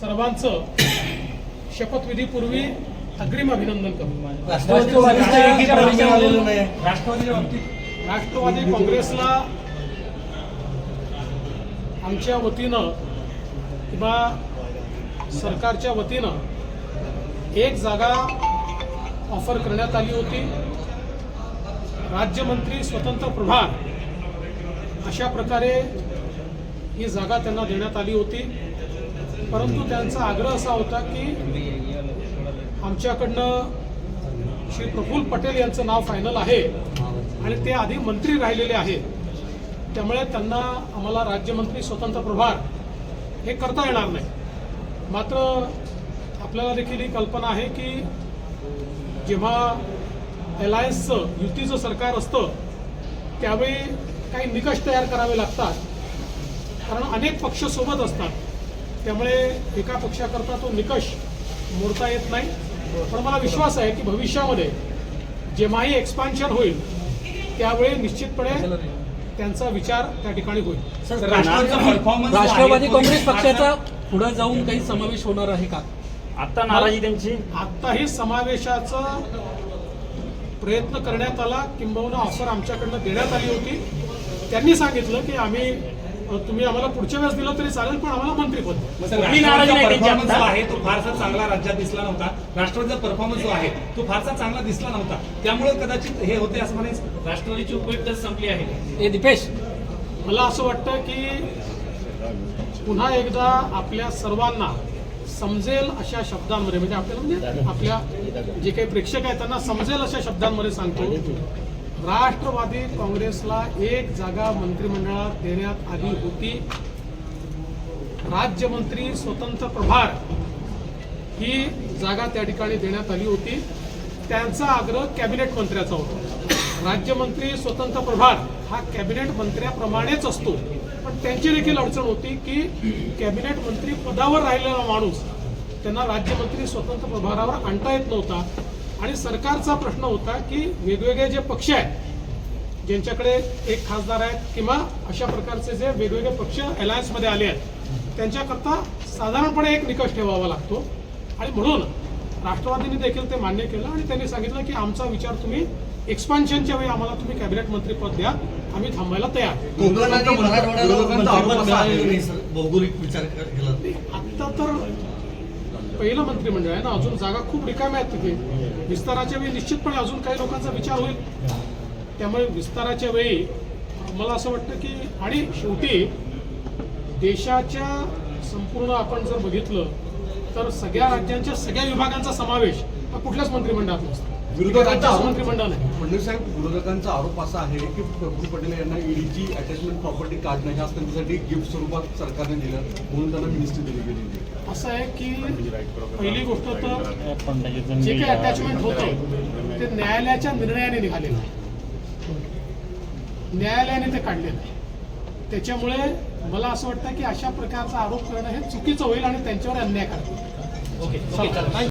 त्यांचं शपथविधीपूर्वी अग्रिम अभिनंदन करतो राष्ट्रवादी काँग्रेसला आमच्या वतीनं किंवा सरकारच्या वतीनं एक जागा ऑफर करण्यात आली होती. राज्यमंत्री स्वतंत्र प्रभार अशा प्रकारे ही जागा त्यांना देण्यात आली होती. परंतु त्यांचा आग्रह असा होता की आमच्याकडनं श्री प्रफुल्ल पटेल यांचं नाव फायनल आहे आणि ते आधी मंत्री राहिलेले आहेत. त्यामुळे त्यांना आम्हाला राज्यमंत्री स्वतंत्र प्रभार हे करता येणार नाही. मात्र आपल्याला देखील ही कल्पना आहे की जेव्हा अलायन्सचं युतीचं सरकार असतं त्यावेळी काही निकष तयार करावे लागतात. कारण अनेक पक्ष सोबत असतात. त्यामुळे एका पक्षाकरता तो निकष मोडता येत नाही. पण मला विश्वास आहे की भविष्यामध्ये जेव्हाही एक्सपान्शन होईल त्यावेळी निश्चितपणे त्यांचा विचार त्या ठिकाणी होईल. राष्ट्रवादी काँग्रेस पक्षाचा पुढे जाऊन काही समावेश होणार आहे का? आता नाराजी त्यांची? आत्ताही समावेशाचा प्रयत्न करण्यात आला. किंबहुना ऑफर आमच्याकडनं देण्यात आली होती. त्यांनी सांगितलं की आम्ही तुम्ही आम्हाला पुढच्या वेळेस दिलं तरी चालेल पण आम्हाला मंत्रीपद परफॉर्मन्स जो आता? आहे तो फारसा चांगला राज्यात दिसला नव्हता. राष्ट्रवादीचा परफॉर्मन्स जो आहे तो फारसा चांगला दिसला नव्हता. त्यामुळे कदाचित हे होते असं म्हणायचं. राष्ट्रवादीची उपयुक्त संपली आहे. दीपेश. मला असं वाटतं की पुन्हा एकदा आपल्या सर्वांना समजेल अशा शब्दांमध्ये म्हणजे आपल्याला म्हणजे आपल्या जे काही प्रेक्षक आहेत त्यांना समजेल अशा शब्दांमध्ये सांगतो. राष्ट्रवादी काँग्रेसला एक जागा मंत्रिमंडळात देण्यात आली होती. राज्यमंत्री स्वतंत्र प्रभार ही जागा त्या ठिकाणी देण्यात आली होती. त्यांचा आग्रह कॅबिनेट मंत्र्याचा होता. राज्यमंत्री स्वतंत्र प्रभार हा कॅबिनेट मंत्र्याप्रमाणेच असतो. पण त्यांची देखील अडचण होती की कॅबिनेट मंत्री पदावर राहिलेला माणूस त्यांना राज्यमंत्री स्वतंत्र प्रभारावर आणता येत नव्हता. आणि सरकारचा प्रश्न होता की वेगवेगळे जे पक्ष आहेत ज्यांच्याकडे एक खासदार आहेत किंवा अशा प्रकारचे जे वेगवेगळे पक्ष अलायन्समध्ये आले आहेत त्यांच्याकरता साधारणपणे एक निकष ठेवावा लागतो. आणि म्हणून राष्ट्रवादींनी देखील ते मान्य केलं आणि त्यांनी सांगितलं की आमचा विचार तुम्ही एक्सपान्शनच्या वेळी आम्हाला तुम्ही कॅबिनेट मंत्रीपद द्या आम्ही थांबायला तयार. भौगोलिक विचार केला. पहिलं मंत्रिमंडळ म्हणजे आहे ना अजून जागा खूप रिकाम्या आहेत तिथे. विस्ताराच्या वेळी निश्चितपणे अजून काही लोकांचा विचार होईल. त्यामुळे विस्ताराच्या वेळी मला असं वाटतं की आणि शेवटी देशाच्या संपूर्ण आपण जर बघितलं तर सगळ्या राज्यांच्या सगळ्या विभागांचा समावेश हा कुठल्याच मंत्रिमंडळात नसतो विरोधकांचा आरोप- फडणवीस साहेब विरोधकांचा आरोप असा आहे की प्रफुल्ल पटेल यांना ईडीची अटॅचमेंट प्रॉपर्टी कार्ड नाही आज त्यांच्यासाठी गिफ्ट स्वरूपात सरकारने दिलं म्हणून त्यांना मिनिस्ट्री दिली गेली असं आहे की पहिली गोष्ट तर जे काही अटॅचमेंट होतं ते न्यायालयाच्या निर्णयाने निघालेलं आहे. न्यायालयाने ते काढलेलं आहे. त्याच्यामुळे मला असं वाटतं की अशा प्रकारचा आरोप करणं हे चुकीचं होईल आणि त्यांच्यावर अन्याय करतील ओके ओके चला